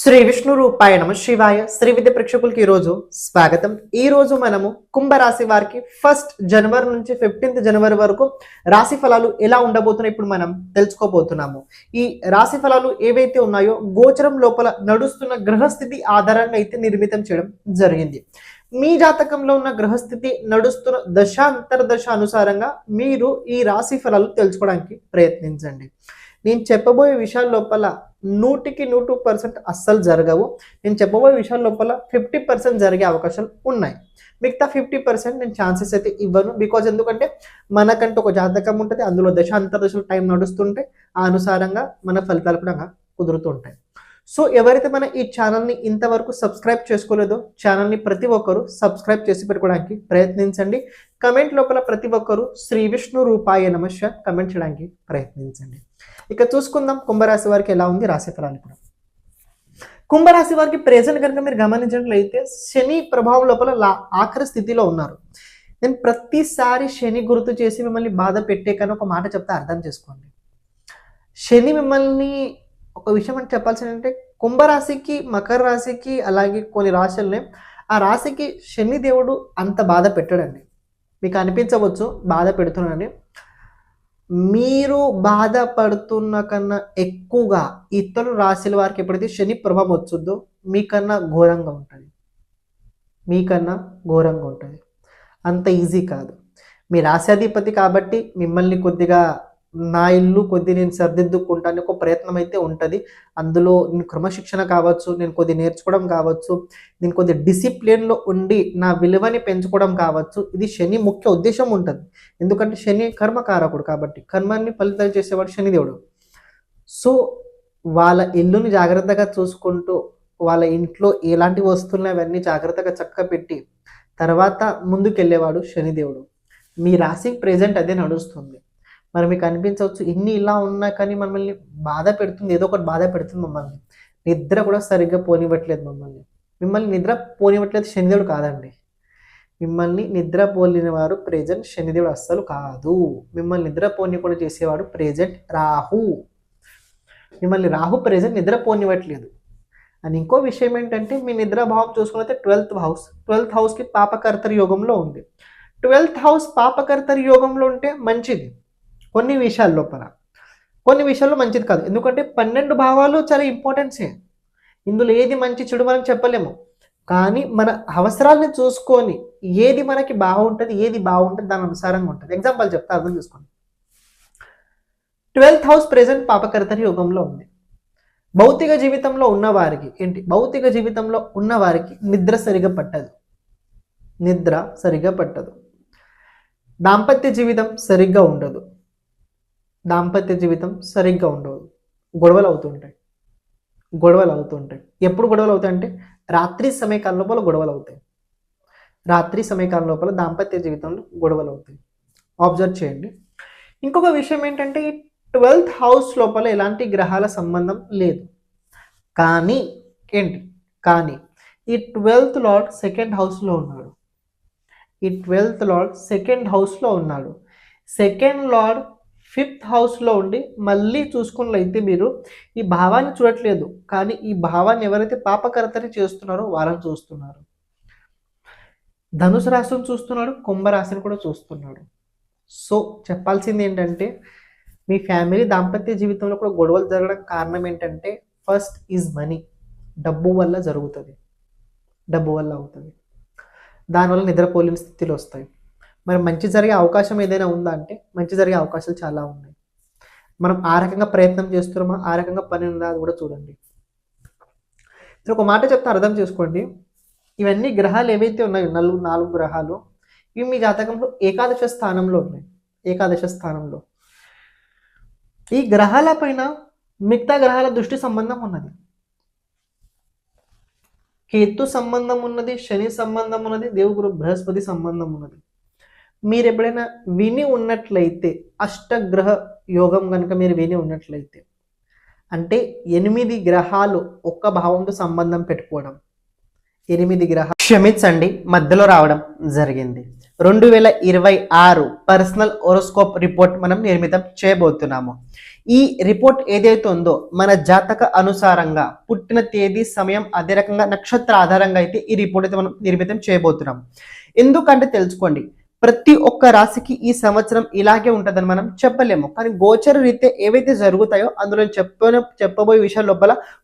శ్రీ విష్ణు రూపాయ నమ శివాయ. శ్రీ విద్య ప్రేక్షకులకి ఈరోజు స్వాగతం. ఈ రోజు మనము కుంభరాశి వారికి ఫస్ట్ జనవరి నుంచి ఫిఫ్టీన్త్ జనవరి వరకు రాశి ఫలాలు ఎలా ఉండబోతున్నాయి ఇప్పుడు మనం తెలుసుకోబోతున్నాము. ఈ రాశి ఫలాలు ఏవైతే ఉన్నాయో గోచరం లోపల నడుస్తున్న గ్రహస్థితి ఆధారంగా అయితే నిర్మితం చేయడం జరిగింది. మీ జాతకంలో ఉన్న గ్రహస్థితి నడుస్తున్న దశ అంతర్దశ అనుసారంగా మీరు ఈ రాశి ఫలాలు తెలుసుకోవడానికి ప్రయత్నించండి. నేను చెప్పబోయే విషయాల లోపల నూటికి నూటు పర్సెంట్ అస్సలు జరగవు. నేను చెప్పబోయే విషయాల లోపల ఫిఫ్టీ పర్సెంట్ జరిగే అవకాశాలు ఉన్నాయి. మిగతా ఫిఫ్టీ పర్సెంట్ నేను ఛాన్సెస్ అయితే ఇవ్వను. బికాజ్ ఎందుకంటే మనకంటూ ఒక జాతకం ఉంటుంది. అందులో దశ అంతర్దశలు టైం నడుస్తుంటే ఆ అనుసారంగా మన ఫలితాలు కూడా కుదురుతుంటాయి. సో ఎవరైతే మన ఈ ఛానల్ని ఇంతవరకు సబ్స్క్రైబ్ చేసుకోలేదో ఛానల్ని ప్రతి ఒక్కరూ సబ్స్క్రైబ్ చేసి పెట్టుకోవడానికి ప్రయత్నించండి. కమెంట్ లోపల ప్రతి ఒక్కరూ శ్రీ విష్ణు రూపాయ నమస్య కమెంట్ చేయడానికి ప్రయత్నించండి. ఇక చూసుకుందాం కుంభరాశి వారికి ఎలా ఉంది రాశిఫలాలు కూడా. కుంభరాశి వారికి ప్రెజెంట్ కనుక మీరు గమనించినట్లయితే శని ప్రభావం లోపల లా ఆఖరి స్థితిలో ఉన్నారు. నేను ప్రతిసారి శని గుర్తు చేసి మిమ్మల్ని బాధ పెట్టే కానీ ఒక మాట చెప్తే అర్థం చేసుకోండి. శని మిమ్మల్ని ఒక విషయం అంటే చెప్పాల్సిన అంటే కుంభరాశికి మకర రాశికి అలాగే కొన్ని రాశుల్ని ఆ రాశికి శని దేవుడు అంత బాధ పెట్టాడండి. మీకు అనిపించవచ్చు బాధ పెడుతున్నాడని. మీరు బాధపడుతున్న కన్నా ఎక్కువగా ఇతర రాశుల వారికి ఎప్పుడైతే శని ప్రభావం వచ్చుద్దో మీకన్నా ఘోరంగా ఉంటుంది. మీకన్నా ఘోరంగా ఉంటుంది. అంత ఈజీ కాదు. మీ రాశాధిపతి కాబట్టి మిమ్మల్ని కొద్దిగా నా ఇల్లు కొద్ది నేను సర్దిద్దుకుంటాను ఒక ప్రయత్నం అయితే ఉంటుంది. అందులో నేను క్రమశిక్షణ కావచ్చు నేను కొద్ది నేర్చుకోవడం కావచ్చు నేను కొద్ది డిసిప్లిన్లో ఉండి నా విలువని పెంచుకోవడం కావచ్చు ఇది శని ముఖ్య ఉద్దేశం ఉంటుంది. ఎందుకంటే శని కర్మకారకుడు కాబట్టి కర్మాన్ని ఫలితాలు చేసేవాడు శనిదేవుడు. సో వాళ్ళ ఇల్లుని జాగ్రత్తగా చూసుకుంటూ వాళ్ళ ఇంట్లో ఎలాంటి వస్తువులని అవన్నీ జాగ్రత్తగా చక్కగా పెట్టి తర్వాత ముందుకెళ్ళేవాడు శనిదేవుడు. మీ రాశి ప్రెజెంట్ అదే నడుస్తుంది. మరి మీకు అనిపించవచ్చు ఇన్ని ఇలా ఉన్నా కానీ మమ్మల్ని బాధ పెడుతుంది ఏదో ఒకటి బాధ పెడుతుంది మమ్మల్ని. నిద్ర కూడా సరిగ్గా పోనివ్వట్లేదు మమ్మల్ని. మిమ్మల్ని నిద్ర పోనివ్వట్లేదు శనిదేవుడు కాదండి. మిమ్మల్ని నిద్ర పోలిన వారు ప్రెజెంట్ శనిదేవుడు అస్సలు కాదు. మిమ్మల్ని నిద్ర పోనీకుండా చేసేవాడు ప్రెజెంట్ రాహు. మిమ్మల్ని రాహు ప్రెజెంట్ నిద్ర పోనివ్వట్లేదు. అని ఇంకో విషయం ఏంటంటే మీ నిద్ర భావం చూసుకున్నైతే ట్వెల్త్ హౌస్ ట్వెల్త్ హౌస్కి పాపకర్తరి యోగంలో ఉంది. ట్వెల్త్ హౌస్ పాపకర్తరి యోగంలో ఉంటే మంచిది. కొన్ని విషయాల లోపల. కొన్ని విషయాల్లో మంచిది కాదు. ఎందుకంటే పన్నెండు భావాలు చాలా ఇంపార్టెన్సే ఇందులో ఏది మంచి చెడు మనం చెప్పలేము. కానీ మన అవసరాలను చూసుకొని ఏది మనకి బాగుంటుంది ఏది బాగుంటుంది దాని అనుసారంగా ఉంటుంది. ఎగ్జాంపుల్ చెప్తా అర్థం చేసుకోండి. ట్వెల్త్ హౌస్ ప్రెసెంట్ పాపకర్తరి యోగంలో ఉంది. భౌతిక జీవితంలో ఉన్నవారికి ఏంటి? భౌతిక జీవితంలో ఉన్నవారికి నిద్ర సరిగా పట్టదు. నిద్ర సరిగా పట్టదు. దాంపత్య జీవితం సరిగ్గా ఉండదు. దాంపత్య జీవితం సరిగ్గా ఉండదు. గొడవలు అవుతుంటాయి. గొడవలు అవుతుంటాయి. ఎప్పుడు గొడవలు అవుతాయి అంటే రాత్రి సమయకాల లోపల గొడవలు అవుతాయి. రాత్రి సమయకాల లోపల దాంపత్య జీవితంలో గొడవలు అవుతాయి. ఆబ్జర్వ్ చేయండి. ఇంకొక విషయం ఏంటంటే ఈ ట్వెల్త్ హౌస్ లోపల ఎలాంటి గ్రహాల సంబంధం లేదు. కానీ ఏంటి? కానీ ఈ ట్వెల్త్ లార్డ్ సెకండ్ హౌస్లో ఉన్నాడు. ఈ ట్వెల్త్ లార్డ్ సెకండ్ హౌస్లో ఉన్నాడు. సెకండ్ లార్డ్ ఫిఫ్త్ హౌస్లో ఉండి మళ్ళీ చూసుకున్నట్లయితే మీరు ఈ భావాన్ని చూడట్లేదు. కానీ ఈ భావాన్ని ఎవరైతే పాపకర్తని చేస్తున్నారో వారం చూస్తున్నారు. ధనుసు రాశిని చూస్తున్నాడు కుంభరాశిని కూడా చూస్తున్నాడు. సో చెప్పాల్సింది ఏంటంటే మీ ఫ్యామిలీ దాంపత్య జీవితంలో కూడా గొడవలు జరగడం కారణం ఏంటంటే ఫస్ట్ ఈజ్ మనీ. డబ్బు వల్ల జరుగుతుంది. డబ్బు వల్ల అవుతుంది. దానివల్ల నిద్రపోలేని స్థితిలో వస్తాయి. మరి మంచి జరిగే అవకాశం ఏదైనా ఉందా అంటే మంచి జరిగే అవకాశాలు చాలా ఉన్నాయి. మనం ఆ రకంగా ప్రయత్నం చేస్తున్నామా? ఆ రకంగా పని ఉందా? అది కూడా చూడండి. ఇప్పుడు ఒక మాట చెప్తే అర్థం చేసుకోండి. ఇవన్నీ గ్రహాలు ఏవైతే ఉన్నాయో నలుగు నాలుగు గ్రహాలు ఇవి మీ జాతకంలో ఏకాదశ స్థానంలో ఉన్నాయి. ఏకాదశ స్థానంలో. ఈ గ్రహాల పైన మిగతా గ్రహాల దృష్టి సంబంధం ఉన్నది. కేతు సంబంధం ఉన్నది శని సంబంధం ఉన్నది దేవుగురు బృహస్పతి సంబంధం ఉన్నది. మీరు ఎప్పుడైనా విని ఉన్నట్లయితే అష్టగ్రహ యోగం కనుక మీరు విని ఉన్నట్లయితే అంటే ఎనిమిది గ్రహాలు ఒక్క భావంతో సంబంధం పెట్టుకోవడం ఎనిమిది గ్రహాలు క్షమించండి మధ్యలో రావడం జరిగింది. రెండు వేల ఇరవై ఆరు పర్సనల్ ఓరోస్కోప్ రిపోర్ట్ మనం నిర్మితం చేయబోతున్నాము. ఈ రిపోర్ట్ ఏదైతే ఉందో మన జాతక అనుసారంగా పుట్టిన తేదీ సమయం అదే రకంగా నక్షత్ర ఆధారంగా అయితే ఈ రిపోర్ట్ అయితే మనం నిర్మితం చేయబోతున్నాం. ఎందుకంటే తెలుసుకోండి ప్రతి ఒక్క రాశికి ఈ సంవత్సరం ఇలాగే ఉంటుందని మనం చెప్పలేము. కానీ గోచర రీత్యా ఏవైతే జరుగుతాయో అందులో చెప్ప చెప్పబోయే విషయాల లోపల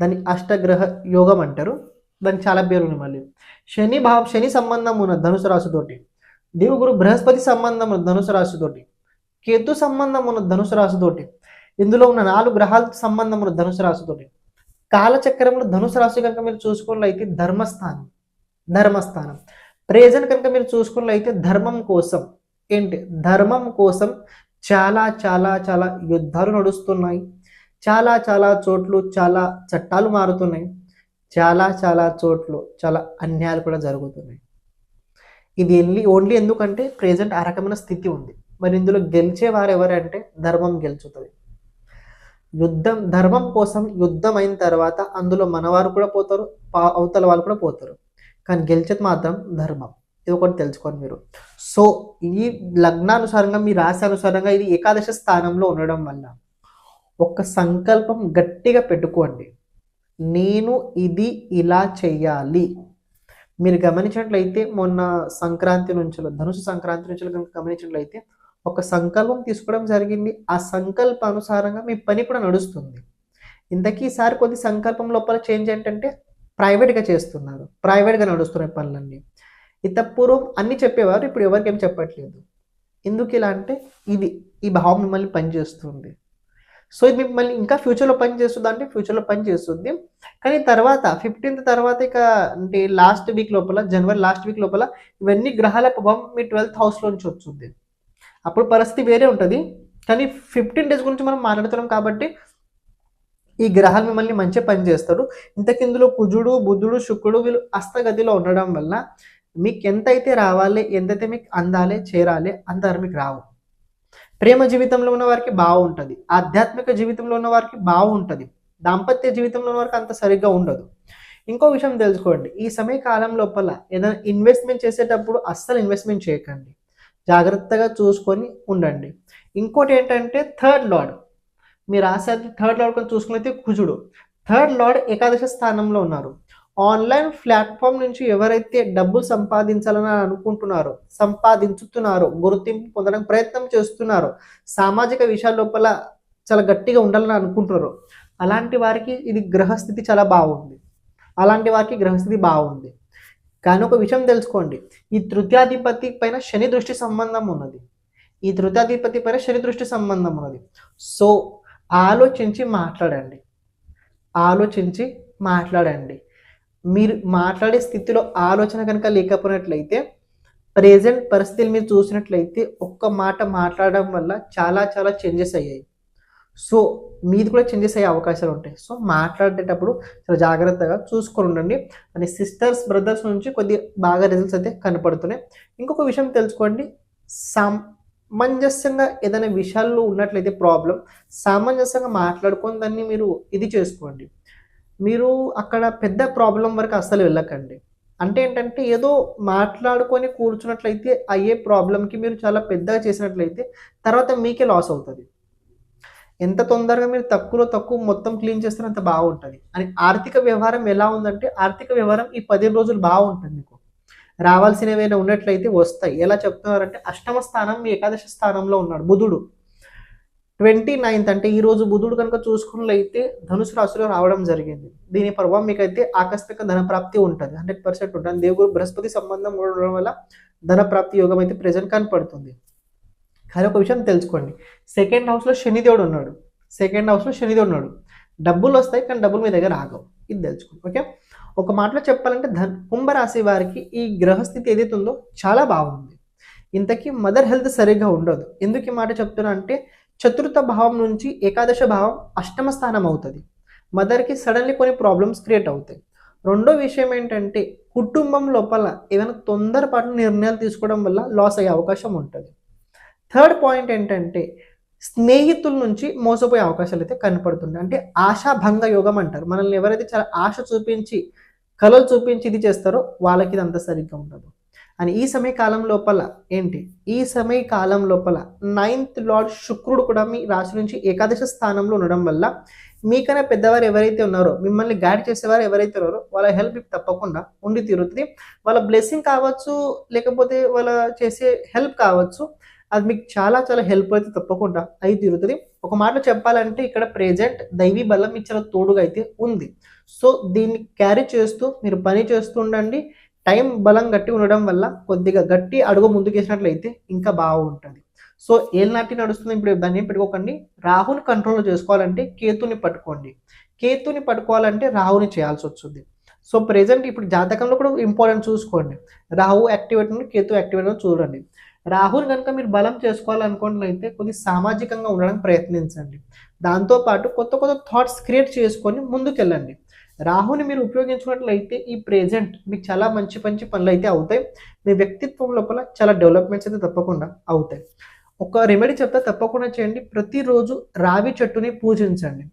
దాన్ని అష్టగ్రహ యోగం అంటారు. దానికి చాలా పేరు మళ్ళీ. శని భావం శని సంబంధం ఉన్న ధనుసు రాశితోటి దేవుగురు బృహస్పతి సంబంధం ఉన్న ధనుసు రాశితోటి కేతు సంబంధం ఉన్న ధనుసు రాశితోటి ఇందులో ఉన్న నాలుగు గ్రహాల సంబంధం ఉన్న ధనుసు రాశితోటి కాలచక్రంలో ధనుసు రాశి కనుక మీరు చూసుకున్నట్లయితే ధర్మస్థానం ధర్మస్థానం. ప్రేజెంట్ కనుక మీరు చూసుకున్నట్లయితే ధర్మం కోసం ఏంటి? ధర్మం కోసం చాలా చాలా చాలా యుద్ధాలు నడుస్తున్నాయి. చాలా చాలా చోట్లు చాలా చట్టాలు మారుతున్నాయి. చాలా చాలా చోట్లు చాలా అన్యాయాలు కూడా జరుగుతున్నాయి. ఇది ఎన్లీ ఓన్లీ ఎందుకంటే ప్రెజెంట్ ఆ రకమైన స్థితి ఉంది. మరి ఇందులో గెలిచేవారు ఎవరంటే ధర్మం గెలుచుతుంది. యుద్ధం ధర్మం కోసం యుద్ధం అయిన తర్వాత అందులో మనవారు కూడా పోతారు పా- అవతల వాళ్ళు కూడా పోతారు. కానీ గెలిచేది మాత్రం ధర్మం. ఇది ఒకటి తెలుసుకోండి మీరు. సో ఈ లగ్నానుసారంగా మీ రాశి అనుసారంగా ఇది ఏకాదశ స్థానంలో ఉండడం వల్ల ఒక సంకల్పం గట్టిగా పెట్టుకోండి. నేను ఇది ఇలా చేయాలి మీరు గమనించినట్లయితే మొన్న సంక్రాంతి నుంచి ధనుసు సంక్రాంతి నుంచి కనుక గమనించినట్లయితే ఒక సంకల్పం తీసుకోవడం జరిగింది. ఆ సంకల్ప అనుసారంగా మీ పని కూడా నడుస్తుంది. ఇంతకీ ఈసారి కొద్ది సంకల్పం లోపల చేంజ్ ఏంటంటే ప్రైవేట్గా చేస్తున్నారు. ప్రైవేట్గా నడుస్తున్నాయి పనులన్నీ. ఇతపూర్వం అన్ని చెప్పేవారు ఇప్పుడు ఎవరికి ఏం చెప్పట్లేదు. ఎందుకు ఇలా అంటే ఇది ఈ భావం మిమ్మల్ని పనిచేస్తుంది. సో ఇది మిమ్మల్ని ఇంకా ఫ్యూచర్లో పని చేస్తుంది అంటే ఫ్యూచర్లో పని చేస్తుంది. కానీ తర్వాత ఫిఫ్టీన్త్ తర్వాత ఇక అంటే లాస్ట్ వీక్ లోపల జనవరి లాస్ట్ వీక్ లోపల ఇవన్నీ గ్రహాల ప్రభావం మీ ట్వెల్త్ హౌస్లోంచి వస్తుంది. వచ్చింది అప్పుడు పరిస్థితి వేరే ఉంటుంది. కానీ ఫిఫ్టీన్ డేస్ గురించి మనం మాట్లాడుతున్నాం కాబట్టి ఈ గ్రహాలు మిమ్మల్ని మంచిగా పనిచేస్తాడు ఇంతకిందులో కుజుడు బుధుడు శుక్రుడు వీళ్ళు అస్తగతిలో ఉండడం వల్ల మీకు ఎంతైతే రావాలి ఎంతైతే మీకు అందాలి చేరాలి అంత మీకు రావు. ప్రేమ జీవితంలో ఉన్న వారికి బాగుంటుంది. ఆధ్యాత్మిక జీవితంలో ఉన్న వారికి బాగుంటుంది. దాంపత్య జీవితంలో ఉన్న వారికి అంత సరిగ్గా ఉండదు. ఇంకో విషయం తెలుసుకోండి. ఈ సమయ కాలం లోపల ఏదైనా ఇన్వెస్ట్మెంట్ చేసేటప్పుడు అస్సలు ఇన్వెస్ట్మెంట్ చేయకండి. జాగ్రత్తగా చూసుకొని ఉండండి. ఇంకోటి ఏంటంటే థర్డ్ లార్డ్ మీరు రాసే థర్డ్ లార్డ్ కొంచెం చూసుకున్నైతే కుజుడు. థర్డ్ లార్డ్ ఏకాదశ స్థానంలో ఉన్నారు. ఆన్లైన్ ప్లాట్ఫామ్ నుంచి ఎవరైతే డబ్బులు సంపాదించాలని అనుకుంటున్నారో సంపాదించుతున్నారో గుర్తింపు పొందడానికి ప్రయత్నం చేస్తున్నారో సామాజిక విషయాల లోపల చాలా గట్టిగా ఉండాలని అనుకుంటున్నారో అలాంటి వారికి ఇది గ్రహస్థితి చాలా బాగుంది. అలాంటి వారికి గ్రహస్థితి బాగుంది. కానీ ఒక విషయం తెలుసుకోండి. ఈ తృతీయాధిపతి పైన శని దృష్టి సంబంధం ఉన్నది. ఈ తృతీయాధిపతి పైన శని దృష్టి సంబంధం ఉన్నది. సో ఆలోచించి మాట్లాడండి. ఆలోచించి మాట్లాడండి. మీరు మాట్లాడే స్థితిలో ఆలోచన కనుక లేకపోయినట్లయితే ప్రెజెంట్ పరిస్థితులు మీరు చూసినట్లయితే ఒక్క మాట మాట్లాడడం వల్ల చాలా చాలా చేంజెస్ అయ్యాయి. సో మీది కూడా చేంజెస్ అయ్యే అవకాశాలు ఉంటాయి. సో మాట్లాడేటప్పుడు చాలా జాగ్రత్తగా చూసుకొని ఉండండి. అని సిస్టర్స్ బ్రదర్స్ నుంచి కొద్ది బాగా రిజల్ట్స్ అయితే కనపడుతున్నాయి. ఇంకొక విషయం తెలుసుకోండి. సామంజస్యంగా ఏదైనా విషయాల్లో ఉన్నట్లయితే ప్రాబ్లం సామంజస్యంగా మాట్లాడుకొని దాన్ని మీరు ఇది చేసుకోండి. మీరు అక్కడ పెద్ద ప్రాబ్లం వరకు అస్సలు వెళ్ళకండి. అంటే ఏంటంటే ఏదో మాట్లాడుకొని కూర్చున్నట్లయితే అయ్యే ప్రాబ్లంకి మీరు చాలా పెద్దగా చేసినట్లయితే తర్వాత మీకే లాస్ అవుతుంది. ఎంత తొందరగా మీరు తక్కువలో తక్కువ మొత్తం క్లీన్ చేస్తే అంత బాగుంటుంది. అని ఆర్థిక వ్యవహారం ఎలా ఉందంటే ఆర్థిక వ్యవహారం ఈ పదిహేను రోజులు బాగుంటుంది మీకు. రావాల్సినవి ఏమైనా ఉన్నట్లయితే వస్తాయి. ఎలా చెప్తున్నారంటే అష్టమ స్థానం మీ ఏకాదశ స్థానంలో ఉన్నాడు బుధుడు. ట్వంటీ నైన్త్ అంటే ఈరోజు బుధుడు కనుక చూసుకున్నట్లయితే ధనుసు రాశిలో రావడం జరిగింది. దీని ప్రభావం మీకైతే ఆకస్మిక ధనప్రాప్తి ఉంటుంది. హండ్రెడ్ పర్సెంట్ ఉంటుంది. దేవుడు బృహస్పతి సంబంధం ఉండడం వల్ల ధనప్రాప్తి యోగం అయితే ప్రజెంట్ కనపడుతుంది. కానీ ఒక విషయం తెలుసుకోండి. సెకండ్ హౌస్లో శనిదేవుడు ఉన్నాడు. సెకండ్ హౌస్లో శనిదేవుడు ఉన్నాడు. డబ్బులు వస్తాయి కానీ డబ్బులు మీ దగ్గర ఆగవు. ఇది తెలుసుకోండి. ఓకే? ఒక మాటలో చెప్పాలంటే ధన్ కుంభరాశి వారికి ఈ గ్రహస్థితి ఏదైతే ఉందో చాలా బాగుంది. ఇంతకీ మదర్ హెల్త్ సరిగ్గా ఉండదు. ఎందుకు ఈ మాట చెప్తున్నా అంటే చతుర్థ భావం నుంచి ఏకాదశ భావం అష్టమ స్థానం అవుతుంది. మదర్కి సడన్లీ కొన్ని ప్రాబ్లమ్స్ క్రియేట్ అవుతాయి. రెండో విషయం ఏంటంటే కుటుంబం లోపల ఏదైనా తొందరపాటు నిర్ణయాలు తీసుకోవడం వల్ల లాస్ అయ్యే అవకాశం ఉంటుంది. థర్డ్ పాయింట్ ఏంటంటే స్నేహితుల నుంచి మోసపోయే అవకాశాలు అయితే కనపడుతుంది అంటే ఆశాభంగ యోగం అంటారు. మనల్ని ఎవరైతే చాలా ఆశ చూపించి కళలు చూపించి ఇది చేస్తారో వాళ్ళకి ఇది అంత సరిగ్గా ఉండదు. అని ఈ సమయకాలం లోపల ఏంటి? ఈ సమయ కాలం లోపల నైన్త్ లార్డ్ శుక్రుడు కూడా మీ రాశి నుంచి ఏకాదశ స్థానంలో ఉండడం వల్ల మీకన్నా పెద్దవారు ఎవరైతే ఉన్నారో మిమ్మల్ని గైడ్ చేసేవారు ఎవరైతే ఉన్నారో వాళ్ళ హెల్ప్ తప్పకుండా ఉండి తీరుతుంది. వాళ్ళ బ్లెస్సింగ్ కావచ్చు లేకపోతే వాళ్ళ చేసే హెల్ప్ కావచ్చు అది మీకు చాలా చాలా హెల్ప్ అయితే తప్పకుండా అయి తీరుతుంది. ఒక మాట చెప్పాలంటే ఇక్కడ ప్రెజెంట్ దైవీ బలం మీకు చాలా తోడుగా అయితే ఉంది. సో దీన్ని క్యారీ చేస్తూ మీరు పని చేస్తూ ఉండండి. టైం బలం గట్టి ఉండడం వల్ల కొద్దిగా గట్టి అడుగు ముందుకేసినట్లయితే ఇంకా బాగుంటుంది. సో ఏళ్ళనాటి నడుస్తుంది ఇప్పుడు దాన్ని ఏం పెట్టుకోకండి? రాహుని కంట్రోల్ చేసుకోవాలంటే కేతుని పట్టుకోండి. కేతుని పట్టుకోవాలంటే రాహుని చేయాల్సి వస్తుంది. సో ప్రెజెంట్ ఇప్పుడు జాతకంలో కూడా ఇంపార్టెంట్ చూసుకోండి. రాహు యాక్టివేట్ కేతు యాక్టివేట్ చూడండి. రాహుని కనుక మీరు బలం చేసుకోవాలనుకున్నట్లయితే కొద్ది సామాజికంగా ఉండడానికి ప్రయత్నించండి. దాంతోపాటు కొత్త కొత్త థాట్స్ క్రియేట్ చేసుకొని ముందుకెళ్ళండి. రాహుని మీరు ఉపయోగించుకున్నట్లయితే ఈ ప్రెజెంట్ మీకు చాలా మంచి మంచి పనులు అయితే అవుతాయి. మీ వ్యక్తిత్వం లోపల చాలా డెవలప్మెంట్స్ అయితే తప్పకుండా అవుతాయి. ఒక రెమెడీ చెప్తే తప్పకుండా చేయండి. ప్రతిరోజు రావి చెట్టుని పూజించండి.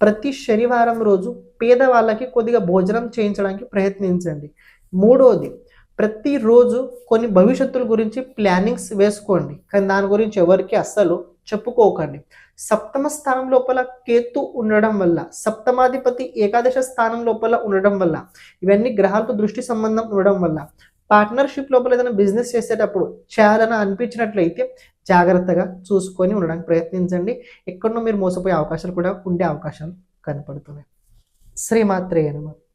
ప్రతి శనివారం రోజు పేదవాళ్ళకి కొద్దిగా భోజనం చేయించడానికి ప్రయత్నించండి. మూడోది ప్రతిరోజు కొన్ని భవిష్యత్తుల గురించి ప్లానింగ్స్ వేసుకోండి. కానీ దాని గురించి ఎవరికి అస్సలు చెప్పుకోకండి. సప్తమ స్థానం లోపల కేతు ఉండడం వల్ల సప్తమాధిపతి ఏకాదశ స్థానం లోపల ఉండడం వల్ల ఇవన్నీ గ్రహాలతో దృష్టి సంబంధం ఉండడం వల్ల పార్ట్నర్షిప్ లోపల ఏదైనా బిజినెస్ చేసేటప్పుడు చేయాలని అనిపించినట్లయితే జాగ్రత్తగా చూసుకొని ఉండడానికి ప్రయత్నించండి. ఎక్కడో మీరు మోసపోయే అవకాశాలు కూడా ఉండే అవకాశాలు కనపడుతున్నాయి. శ్రీమాత్రేయ నమః.